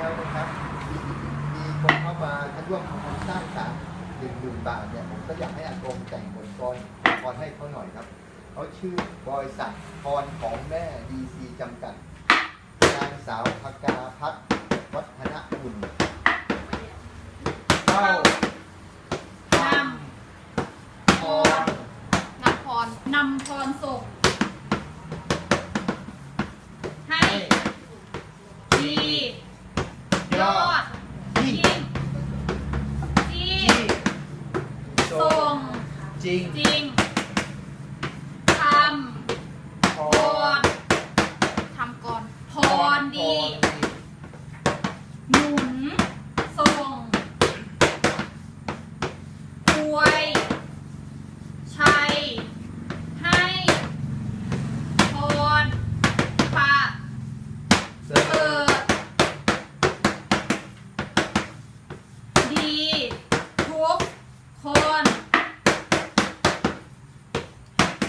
แล้วนะครับมีมีคนเข้ามาร่วมทำบุญสร้างศาลหนึ่งหมื่นบาทเนี่ยผมก็อยากให้อากงแต่งบทกลพรให้เขาหน่อยครับเขาชื่อบริษัทพรของแม่ดีซีจำกัดนางสาวพกาพัฒน์วัฒนบุญเข้านำพรนำพรนำพรส่งให้ ให้ ดี ย ย อ อ ด ด ยิ่ง ยิ่งที่ ที่ทร ส่ ง ง จริงจริงทพำก่อรนทำก่อนพรดีหนุนส่งอวยชัย ให้พรปะ เสริ เกิ ม ด ดีทุกคน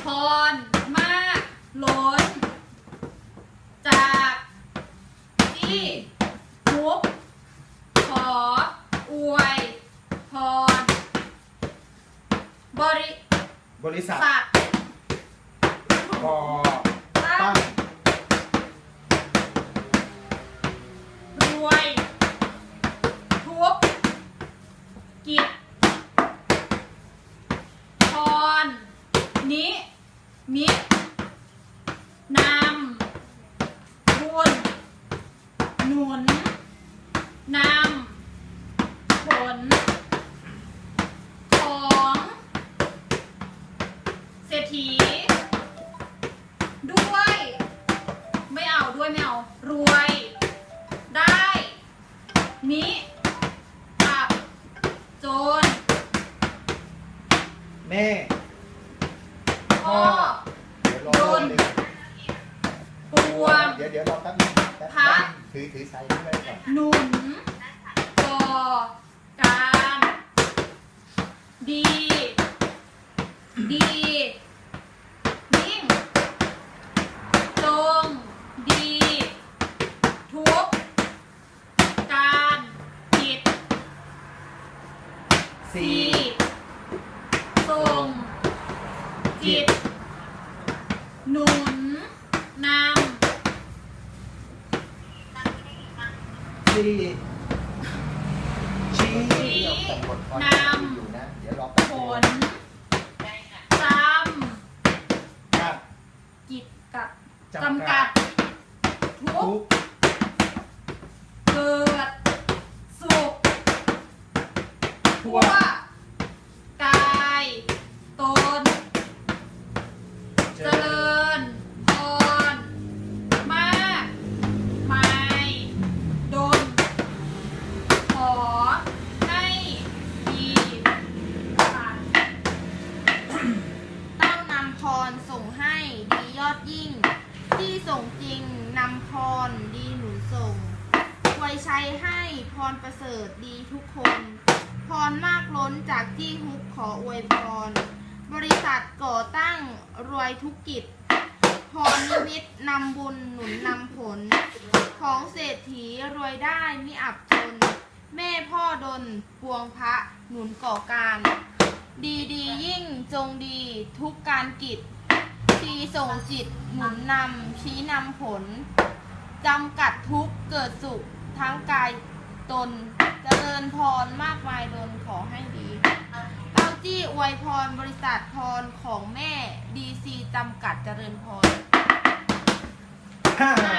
พรมาก ล้น จากที่ทุกขออวยพรบริบริษัทษัทก่อตั้ตั้งงรวย ทุกกิจพรนิมิตนำบุญหนุนนำผล ของ เศรษฐีด้วย ไม่เอาด้วยไม่เอา รวย ได้นิอับโจรแม่พ่อ เดี๋ยวรอแป๊บนึงปวง เดี๋ยวเดี๋ยวรอแป๊บนึงแป๊บพัดถือถือใส่นี่ไว้ก่อนหนุนก่อการ ดี ดี ยิ่ง จง ดี ทุก การผิด สี่สี่งจิต หนุนนสี่ชี้นำอยู่นะเดี๋ยวรอแป๊บำผนึงลจครับำกิจกัดจำกัดทุทุกกเกิด สุข ทั่ทั่ว กายตน เจริญพรมากมายดน ขอให้ดีผ่านต้องนำพรส่งให้ดียอดยิ่ง ที่ส่งจริงนำพรดีหนุนส่ง วยชัยให้พรประเสริฐดีทุกคน พรมากล้นจากจี้ฮุกขออวยพร บริษัทก่อตั้งรวยทุกกิจ พรนิมิตนำบุญหนุนนำผล ของเศรษฐีรวยได้มิอับจน แม่พ่อดนปวงพระหนุนก่อการ ดีดียิ่งจงดีทุกการกิจทีส่งจิตหนุนนำชี้นำผลจำกัดทุกเกิดสุข ทั้งกายตนเจริญพรมากมายดนขอให้ดีเต้าจี้อวยพรบริษัทพรของแม่ดีซีจำกัดเจริญพรห้า